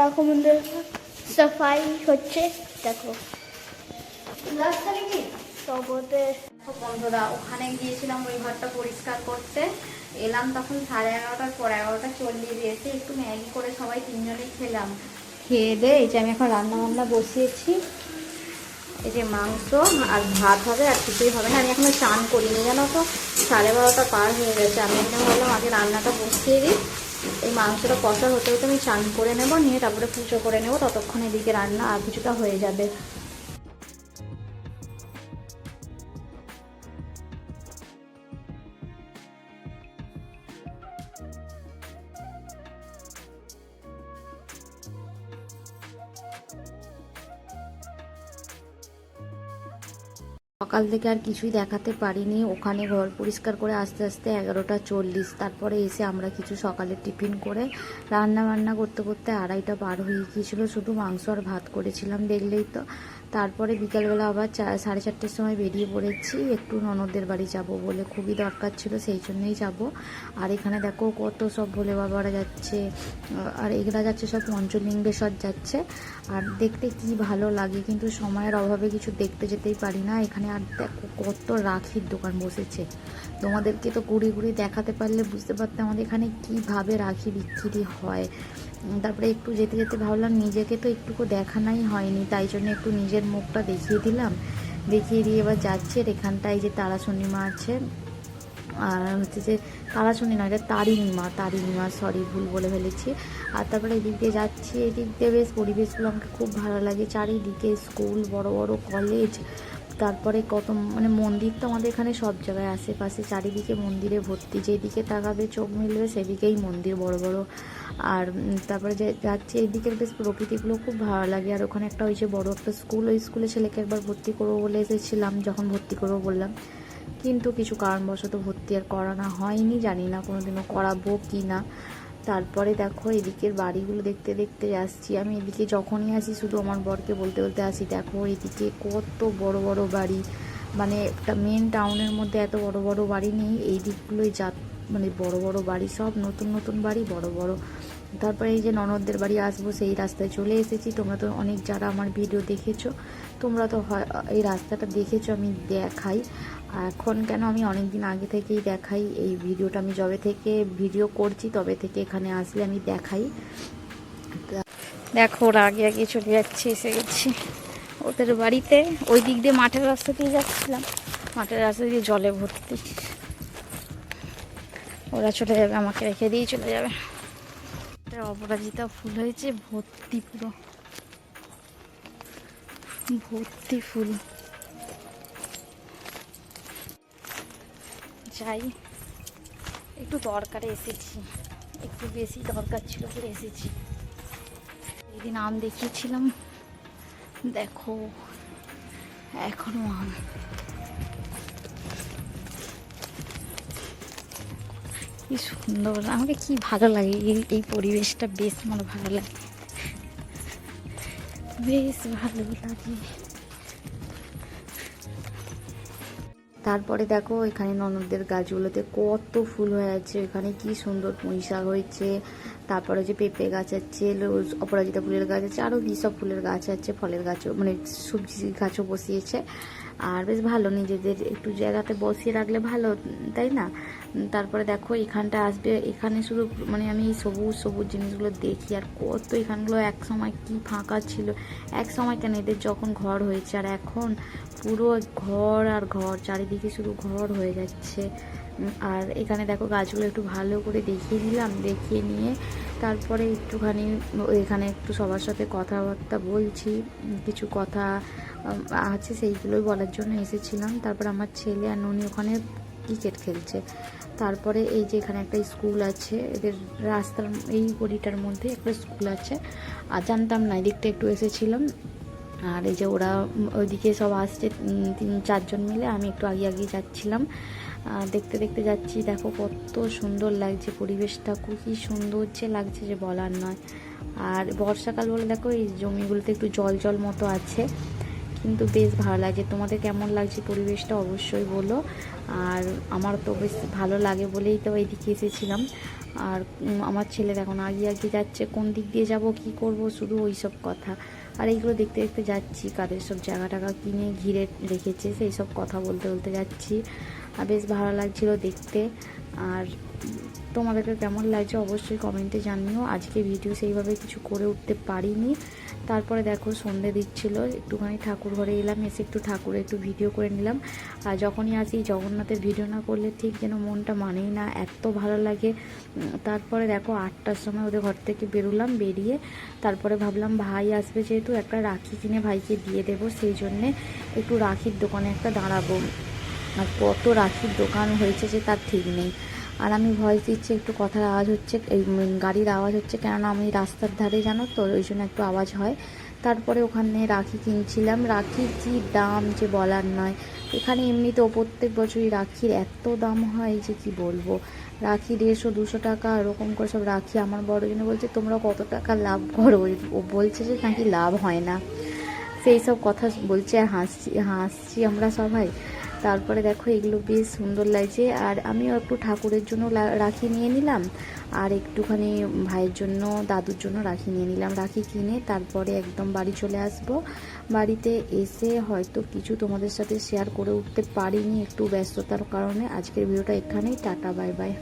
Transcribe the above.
রকম সাফাই হচ্ছে, দেখো। বন্ধুরা, ওখানে গিয়েছিলাম, ওই ঘরটা পরিষ্কার করতে। এলাম তখন সাড়ে এগারোটার পর, এগারোটা চল্লিশ এসে একটু ম্যাগি করে সবাই তিনজনেই খেলাম। খেয়ে দে, এই যে আমি এখন রান্না বান্না বসিয়েছি। এই যে মাংস আর ভাত হবে আর কিছুই হবে না। আমি এখনও চান করিনি, জানো তো? সাড়ে বারোটা পার হয়ে গেছে। আমি এখানে ভাবলাম আগে রান্নাটা বসিয়ে দিই। এই মাংসটা কষা হতে হতে আমি চান করে নেব, নিয়ে তারপরে পুজো করে নেব, ততক্ষণ এদিকে রান্না আর কিছুটা হয়ে যাবে। সকাল থেকে আর কিছুই দেখাতে পারিনি। ওখানে ঘর পরিষ্কার করে আস্তে আস্তে এগারোটা চল্লিশ। তারপরে এসে আমরা কিছু সকালে টিফিন করে রান্না বান্না করতে করতে আড়াইটা বার হয়ে গিয়েছিল। শুধু মাংস আর ভাত করেছিলাম দেখলেই তো। তারপরে বিকালবেলা আবার চা, সাড়ে চারটের সময় বেরিয়ে পড়েছি। একটু ননদের বাড়ি যাব বলে খুবই দরকার ছিল, সেই জন্যই যাব। আর এখানে দেখো কত সব ভোলে বাবারা যাচ্ছে আর এগুলা যাচ্ছে সব পঞ্চলিঙ্গেশ্বর যাচ্ছে। আর দেখতে কি ভালো লাগে, কিন্তু সময়ের অভাবে কিছু দেখতে যেতেই পারি না। এখানে আর দেখো কত রাখির দোকান বসেছে। তোমাদেরকে তো ঘুরে ঘুরে দেখাতে পারলে বুঝতে পারতে আমাদের এখানে কীভাবে রাখি বিক্রি হয়। তারপরে একটু যেতে যেতে ভাবলাম নিজেকে তো একটুকু দেখানোই হয়নি, তাই জন্য একটু নিজের মুখটা দেখিয়ে দিলাম। দেখিয়ে দিয়ে এবার যাচ্ছে আর এখানটায় যে তারা শর্ণিমা আছে, আর হচ্ছে যে তারাশুনি না এটা তারিণীমা তারিণীমা সরি ভুল বলে ফেলেছি। আর তারপরে এদিক দিয়ে যাচ্ছি, এদিক দিয়ে বেশ পরিবেশগুলো আমাকে খুব ভালো লাগে। চারিদিকে স্কুল, বড় বড় কলেজ তারপরে কত মানে মন্দির তো আমাদের এখানে সব জায়গায় আশেপাশে, চারিদিকে মন্দিরে ভর্তি। যেদিকে তাকাবে চোখ মিলবে, সেদিকেই মন্দির বড় বড়। আর তারপরে যে যাচ্ছি এইদিকের বেশ প্রকৃতিগুলো খুব ভালো লাগে। আর ওখানে একটা ওই যে বড় একটা স্কুল, ওই স্কুলে ছেলেকে একবার ভর্তি করব বলে এসেছিলাম, যখন ভর্তি করব বললাম। কিন্তু কিছু কারণবশত ভর্তি আর করানো হয়নি, জানি না কোনোদিনও করাবো কি না। তারপরে দেখো এদিকের বাড়িগুলো দেখতে দেখতে আসছি। আমি এদিকে যখনই আসি, শুধু আমার বরকে বলতে বলতে আসি, দেখো এদিকে কত বড় বড় বাড়ি। মানে একটা মেন টাউনের মধ্যে এত বড় বড় বাড়ি নেই। এই দিকগুলোই যা মানে বড় বড় বাড়ি, সব নতুন নতুন বাড়ি, বড় বড়। তারপরে এই যে ননদদের বাড়ি আসব, সেই রাস্তায় চলে এসেছি। তোমরা তো অনেক যারা আমার ভিডিও দেখেছ, তোমরা তো এই রাস্তাটা দেখেছ, আমি দেখাই। এখন কেন আমি অনেক দিন আগে থেকেই দেখাই এই ভিডিওটা আমি যবে থেকে ভিডিও করছি, তবে থেকে এখানে আসলে আমি দেখাই। দেখো, ওরা আগে আগে চলে যাচ্ছে, এসে গেছি। ওদের বাড়িতে ওই দিক দিয়ে মাঠের রাস্তা দিয়ে যাচ্ছিলাম। মাঠের রাস্তা দিয়ে জলে ভর্তি। ওরা চলে যাবে, আমাকে রেখে দিয়ে চলে যাবে। এটা অপরাজিতা ফুল হয়েছে, ভর্তি পুরো। ভর্তি ফুল। যাই, একটু দরকারে এসেছি। একটু বেশি দরকার ছিল বলে এসেছি। এদিন আম দেখিয়েছিলাম। দেখো, এখনও আম। কি সুন্দর, আমাকে কি ভালো লাগে এই এই পরিবেশটা, বেশ আমার ভালো লাগে। বেশ ভালো লাগে। তারপরে দেখো, এখানে ননদদের গাছগুলোতে কত ফুল হয়ে আছে, এখানে কি সুন্দর পুঁই শাক হয়েছে। তারপরে যে পেঁপে গাছ আছে, রোজ- অপরাজিতা ফুলের গাছ আছে আরও কী সব ফুলের গাছ আছে, ফলের গাছও মানে সবজি গাছও বসিয়েছে। আর বেশ ভালো, নিজেদের একটু জায়গাতে বসিয়ে রাখলে ভালো, তাই না? তারপরে দেখো এখানটা আসবে, এখানে শুধু মানে আমি এই সবুজ সবুজ জিনিসগুলো দেখি আর কত এখানগুলো এক সময় কি ফাঁকা ছিল। এক সময় কেন এদের যখন ঘর হয়েছে আর এখন পুরো ঘর আর ঘর, চারিদিকে শুধু ঘর হয়ে যাচ্ছে। আর এখানে দেখো গাছগুলো একটু ভালো করে দেখিয়ে দিলাম, দেখিয়ে নিয়ে তারপরে একটুখানি এখানে একটু সবার সাথে কথাবার্তা বলছি, কিছু কথা আছে সেইগুলোই বলার জন্য এসেছিলাম। তারপর আমার ছেলে আর ননি ওখানে ক্রিকেট খেলছে। তারপরে এই যে এখানে একটা স্কুল আছে, এদের রাস্তার এই গলিটার মধ্যে একটা স্কুল আছে। আর জানতাম না, এদিকটা একটু এসেছিলাম। আর এই যে ওরা ওইদিকে সব আসছে তিন, চারজন মিলে। আমি একটু আগে আগে যাচ্ছিলাম। দেখতে দেখতে যাচ্ছি, দেখো কত সুন্দর লাগছে পরিবেশটা খুবই সুন্দর যে লাগছে যে বলার নয়। আর বর্ষাকাল বলে দেখো, এই জমিগুলোতে একটু জল জল মতো আছে। কিন্তু বেশ ভালো লাগছে তোমাদের কেমন লাগছে পরিবেশটা অবশ্যই বলো। আর আমার তো বেশ ভালো লাগে বলেই তো এইদিকে এসেছিলাম। আর আমার ছেলে এখন আগে আগে যাচ্ছে, কোন দিক দিয়ে যাব, কি করব, শুধু ওই সব কথা। আর এইগুলো দেখতে দেখতে যাচ্ছি, কাদের সব জায়গা টাকা কিনে ঘিরে রেখেছে সেই সব কথা বলতে বলতে যাচ্ছি। আর বেশ ভালো লাগছিল দেখতে। আর তোমাদেরকে কেমন লাগছে অবশ্যই কমেন্টে জানিও। আজকে ভিডিও সেইভাবে কিছু করে উঠতে পারিনি। তারপরে দেখো সন্ধে দিচ্ছিল, একটুখানি ঠাকুর ঘরে এলাম, এসে একটু ঠাকুরে একটু ভিডিও করে নিলাম। আর যখনই আসি জগন্নাথের ভিডিও না করলে ঠিক যেন মনটা মানেই না, এত ভালো লাগে। তারপরে দেখো আটটার সময় ওদের ঘর থেকে বেরোলাম, বেরিয়ে তারপরে ভাবলাম ভাই আসবে যেহেতু, একটা রাখি কিনে ভাইকে দিয়ে দেবো সেই জন্যে একটু রাখির দোকানে একটা দাঁড়াবো। আর কত রাখির দোকান হয়েছে যে তার ঠিক নেই। আর আমি ভয়েস দিচ্ছি, একটু কথার আওয়াজ হচ্ছে, এই গাড়ির আওয়াজ হচ্ছে, কেননা আমি রাস্তার ধারে জানো তো, ওই জন্য একটু আওয়াজ হয়। তারপরে ওখানে রাখি কিনছিলাম। রাখির কি দাম যে বলার নয়। এখানে এমনিতেও প্রত্যেক বছরই রাখির এত দাম হয় যে কি বলব? রাখি দেড়শো, দুশো টাকা, এরকম করে সব রাখি। আমার বড় জন্য বলছে, তোমরা কত টাকা লাভ করো? ও বলছে যে, নাকি লাভ হয় না। সেই সব কথা বলছে, আর হাসছি হাসছি আমরা সবাই। তারপরে দেখো এগুলো বেশ সুন্দর লাগছে। আর আমিও একটু ঠাকুরের জন্য রাখি নিয়ে নিলাম। আর একটুখানি ভাইয়ের জন্য, দাদুর জন্য রাখি নিয়ে নিলাম। রাখি কিনে তারপরে একদম বাড়ি চলে আসব। বাড়িতে এসে হয়তো কিছু তোমাদের সাথে শেয়ার করে উঠতে পারিনি একটু ব্যস্ততার কারণে। আজকের ভিডিওটা এখানেই। Tata bye bye